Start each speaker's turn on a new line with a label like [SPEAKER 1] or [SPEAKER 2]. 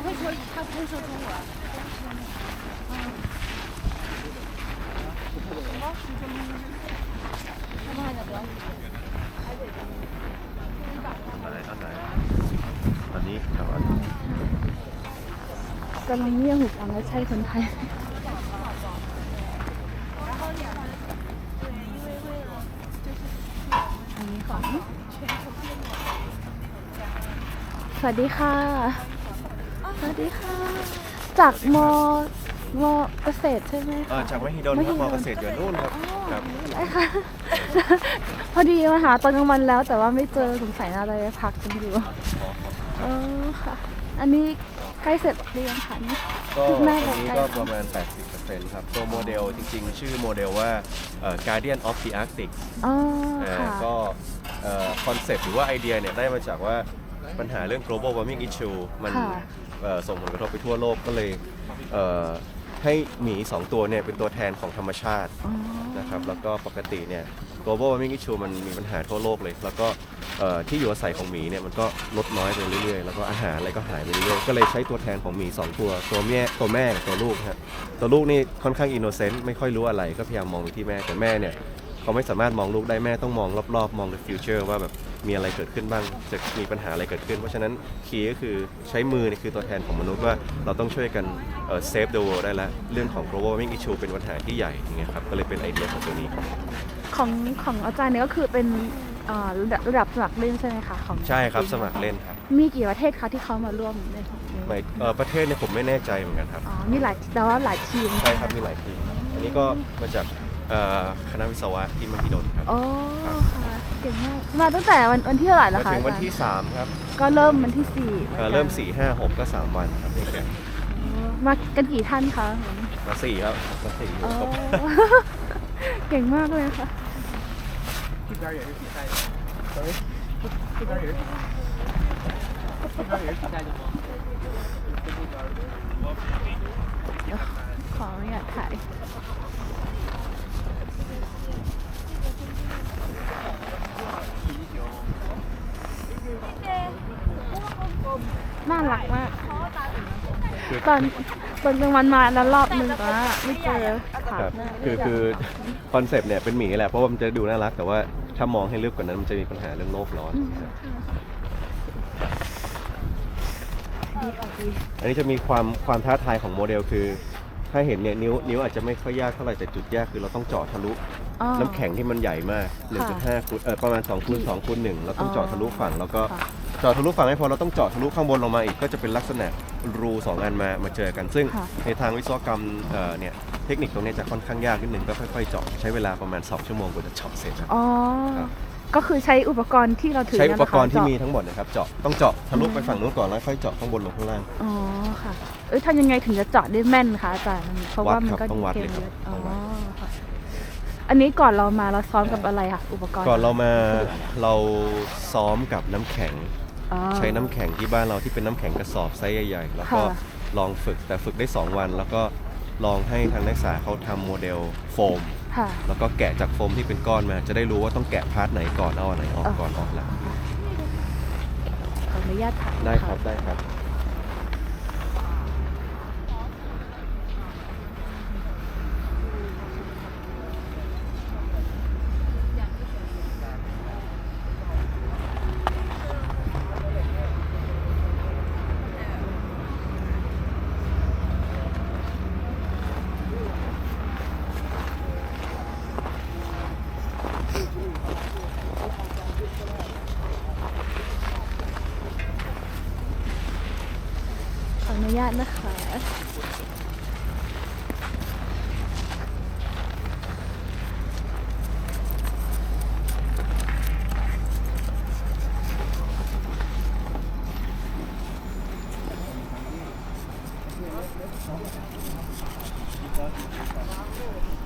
[SPEAKER 1] 不会说他不会说中文。他们还讲德语。
[SPEAKER 2] อะไรตอนไหนตอนนี้ครับอัน
[SPEAKER 3] กำลังเงี่ยหูฟังและใช่คนไทย อันนี้ของสวัสดีค่ะ สวัสดีค่ะ จากมมเกษตรใช่ไหม
[SPEAKER 2] เออ
[SPEAKER 3] คะ
[SPEAKER 2] จากมหิดลครับมอเกษตรอยู่นู่นครับครับ
[SPEAKER 3] ได้ค่ะ พอดีมาหาตอนกลางวันแล้ว แต่ว่าไม่เจอสงสัยน่าจะได้พักกันอยู่เออค่ะ อันนี้ใกล้เสร็จหรือยังคะนี่
[SPEAKER 2] ก็
[SPEAKER 3] คืบหน้า
[SPEAKER 2] อันนี้
[SPEAKER 3] ใกล้
[SPEAKER 2] ก็
[SPEAKER 3] ๆ
[SPEAKER 2] ประมาณ 80%ครับตัวโมเดลจริง ๆ ชื่อโมเดลว่าเอ่อ Guardian of the Arctic
[SPEAKER 3] อ๋อ
[SPEAKER 2] อ่า
[SPEAKER 3] ค่ะ
[SPEAKER 2] ก็คอนเซปต์หรือว่าไอเดียเนี่ยได้มาจากว่า ปัญหาเรื่อง global warming issue มัน
[SPEAKER 3] ค่ะ
[SPEAKER 2] เอ่อส่งผลกระทบไปทั่วโลกก็เลยเอ่อให้หมี 2 ตัวเนี่ยเป็นตัวแทนของธรรมชาติ
[SPEAKER 3] อ๋อ
[SPEAKER 2] นะครับ แล้วก็ปกติเนี่ย global warming issue มันมีปัญหาทั่วโลกเลย แล้วก็เอ่อที่อยู่อาศัยของหมีเนี่ยมันก็ลดน้อยไปเรื่อยๆ แล้วก็อาหารอะไรก็หายไปเรื่อยๆ ก็เลยใช้ตัวแทนของหมี 2 ตัว ตัวแม่ตัวแม่กับตัวลูกฮะ ตัวลูกนี่ค่อนข้างอินโนเซนต์ไม่ค่อยรู้อะไรก็พยายามมองไปที่แม่แต่แม่เนี่ย เขาไม่สามารถมองลูกได้แม่ต้องมองรอบๆ มอง the future ว่าแบบมีอะไรเกิดขึ้นบ้าง จะมีปัญหาอะไรเกิดขึ้น เพราะฉะนั้นคีย์ก็คือใช้มือเนี่ยคือตัวแทนของมนุษย์ว่าเราต้องช่วยกันเซฟ the world ได้แล้วเรื่องของ global warming issue เป็นปัญหาที่ใหญ่อย่างเงี้ยครับก็เลยเป็นไอเดียของตัวนี้ครับ
[SPEAKER 3] ของของอาจารย์เนี่ยก็คือเป็นเอ่อระดับระดับสมัครเล่นใช่ไหมคะของ
[SPEAKER 2] ใช่ครับสมัครเล่นครับ
[SPEAKER 3] มีกี่ประเทศคะที่เขามาร่วมใน
[SPEAKER 2] ไม่เอ่อประเทศเนี่ยผมไม่แน่ใจเหมือนกันครับ
[SPEAKER 3] อ๋อมีหลายแต่ว่าหลายทีม
[SPEAKER 2] ใช่ครับมีหลายทีมครับอันนี้ก็มาจาก คณะวิศวะที่มหิดลครับ
[SPEAKER 3] อ๋อค่ะเก่งมากมาตั้งแต่วันวันที่เท่าไหร่แล้วคะ
[SPEAKER 2] ถึงวันที่
[SPEAKER 3] อาจ
[SPEAKER 2] 3ครับ
[SPEAKER 3] ก็เริ่มวันที่สี่ห
[SPEAKER 2] เอ่อนกันอเริ่ม 4 5 6 ก็ 3 วันครับเอ๋
[SPEAKER 3] มากันกี่ท่านคะ
[SPEAKER 2] มาสี่ครับมาสี่ครบ
[SPEAKER 3] เก่งมากเลยค่ะขออนุญาตถ่าย น่ารักมาก
[SPEAKER 2] คือ
[SPEAKER 3] ตอนตอนกลางวันมาแล้วรอบหนึ่งแต่ว่าไม่เจอขา
[SPEAKER 2] ครับ
[SPEAKER 3] หน้า
[SPEAKER 2] คือคือคอนเซปต์เนี่ยเป็นหมีแหละ เพราะว่ามันจะดูน่ารัก แต่ว่าถ้ามองให้ลึกกว่านั้นมันจะมีปัญหาเรื่องโลกร้อนครับ
[SPEAKER 3] ดีค่ะดี
[SPEAKER 2] อันนี้จะมีความความท้าทายของโมเดลคือ ถ้าเห็นเนี่ยนิ้วนิ้วอาจจะไม่ค่อยยากเท่าไหร่แต่จุดยากคือเราต้องเจาะทะลุ
[SPEAKER 3] อ๋อ
[SPEAKER 2] น้ำแข็งที่มันใหญ่มาก 1.5คูณเออประมาณ2คูณ2คูณ1เราต้องเจาะทะลุฝั่งแล้วก็
[SPEAKER 3] ค่ะ
[SPEAKER 2] เจาะทะลุฝั่งไม่พอเราต้องเจาะทะลุข้างบนลงมาอีกก็จะเป็นลักษณะรูสองอันมามาเจอกัน ซึ่ง
[SPEAKER 3] ค่ะ
[SPEAKER 2] ในทางวิศวกรรมเอ่อเนี่ยเทคนิคตรงเนี้ยจะค่อนข้างยากนิดนึงก็ค่อยๆเจาะใช้เวลาประมาณ 2 ชั่วโมงกว่าจะเจาะเสร็จครับ
[SPEAKER 3] อ๋อ
[SPEAKER 2] ครับ
[SPEAKER 3] ก็คือใช้อุปกรณ์ที่เราถือ
[SPEAKER 2] ใช้อุปกรณ์
[SPEAKER 3] เนี่ยนะคะ
[SPEAKER 2] ที่มี
[SPEAKER 3] เจาะ
[SPEAKER 2] ทั้งหมดนะครับเจาะต้องเจาะทะลุไปฝั่งนู้นก่อนแล้วค่อยเจาะข้างบนลงข้างล่าง
[SPEAKER 3] อ๋อค่ะ เอ้ยทำยังไงถึงจะเจาะได้แม่นคะอาจารย์ เพราะว่ามันก็
[SPEAKER 2] วัดครับต้องวัดเลยครับ
[SPEAKER 3] อ๋อ
[SPEAKER 2] ต้องวัด
[SPEAKER 3] ค่ะ อันนี้ก่อนเรามาเราซ้อมกับอะไรคะอุปกรณ์
[SPEAKER 2] ก่อนเรามาเราซ้อมกับน้ำแข็ง
[SPEAKER 3] อ๋อ
[SPEAKER 2] ใช้น้ำแข็งที่บ้านเราที่เป็นน้ำแข็งกระสอบไซส์ใหญ่ๆ แล้วก็
[SPEAKER 3] ค่ะ
[SPEAKER 2] ลองฝึกแต่ฝึกได้ 2 วัน แล้วก็ลองให้ทางนักศึกษาเขาทำโมเดลโฟม
[SPEAKER 3] ค่ะ
[SPEAKER 2] แล้วก็แกะจากโฟมที่เป็นก้อนมา จะได้รู้ว่าต้องแกะพาร์ทไหนก่อนเอาอันไหนออก
[SPEAKER 3] อ่า
[SPEAKER 2] ก่อนออกหลัง
[SPEAKER 3] ขออนุญาตถ่าย
[SPEAKER 2] ได้ครับได้ครับ
[SPEAKER 3] นุญาตนะคะ Thank you.